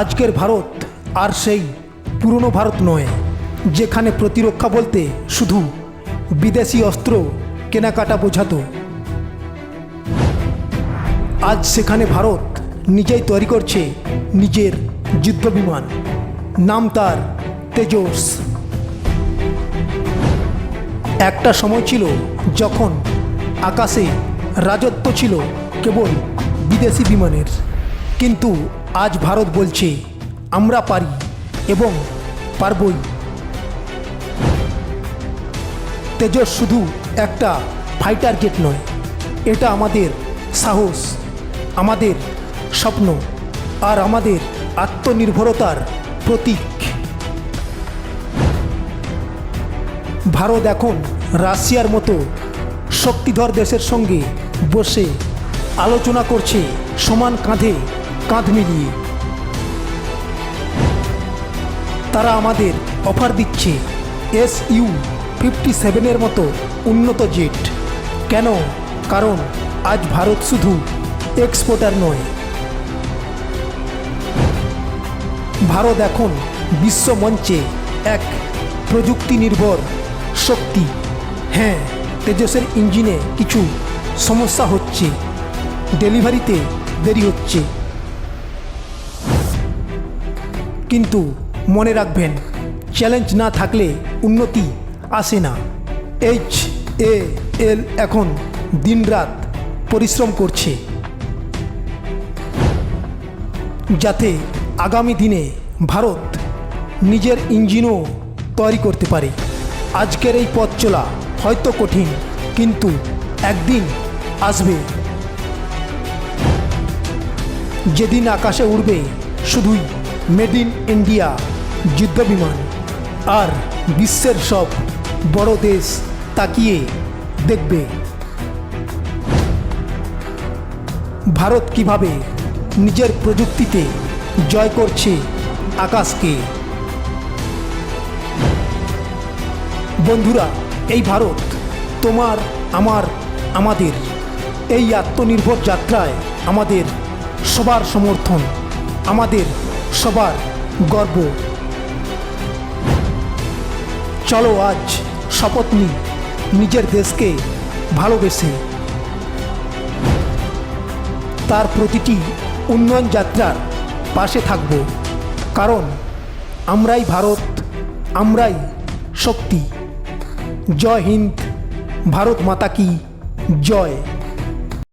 আজকের ভারত আর সেই পুরনো ভারত নয়, যেখানে প্রতিরক্ষা বলতে শুধু বিদেশি অস্ত্র কেনাকাটা বোঝাতো। আজ সেখানে ভারত নিজেই তৈরি করছে নিজের যুদ্ধ বিমান নাম তার তেজস। একটা সময় ছিল যখন আকাশে রাজত্ব ছিল কেবল বিদেশি বিমানের। কিন্তু আজ ভারত বলছে, আমরা পারি এবং পারবই। তেজস শুধু একটা ফাইটার জেট নয়, এটা আমাদের সাহস, আমাদের স্বপ্ন আর আমাদের আত্মনির্ভরতার প্রতীক। ভারত এখন রাশিয়ার মতো শক্তিধর দেশের সঙ্গে বসে আলোচনা করছে সমান কাঁধে কাঁধ মিলিয়ে। তারা আমাদের অফার দিচ্ছে এস ইউ ফিফটি সেভেনের মতো উন্নত জেট। কেন? কারণ আজ ভারত শুধু এক্সপোর্টার নয়। ভারত এখন বিশ্ব মঞ্চে এক প্রযুক্তি নির্ভর শক্তি। হ্যাঁ তেজসের ইঞ্জিনে কিছু সমস্যা হচ্ছে। ডেলিভারিতে দেরি হচ্ছে। কিন্তু মনে রাখবেন চ্যালেঞ্জ না থাকলে উন্নতি আসে না। এইচ এ এল এখন দিনরাত পরিশ্রম করছে। যাতে আগামী দিনে ভারত নিজের ইঞ্জিনও তৈরি করতে পারে। আজকের এই পথ চলা হয়তো কঠিন, কিন্তু একদিন আসবে। যেদিন আকাশে উড়বে শুধুই মেড ইন ইন্ডিয়া যুদ্ধ বিমান আর বিশ্বের সব বড় দেশ তাকিয়ে দেখবে। ভারত কীভাবে নিজের প্রযুক্তিতে জয় করছে আকাশকে। বন্ধুরা, এই ভারত তোমার, আমার, আমাদের। এই আত্মনির্ভর যাত্রায় আমাদের সবার সমর্থন, আমাদের সবার গর্ব। চলো আজ শপথ নিই নিজের দেশকে ভালোবেসে। তার প্রতিটি উন্নয়ন যাত্রার পাশে থাকব, কারণ আমরাই ভারত, আমরাই শক্তি। জয় হিন্দ, ভারত মাতা কি জয়।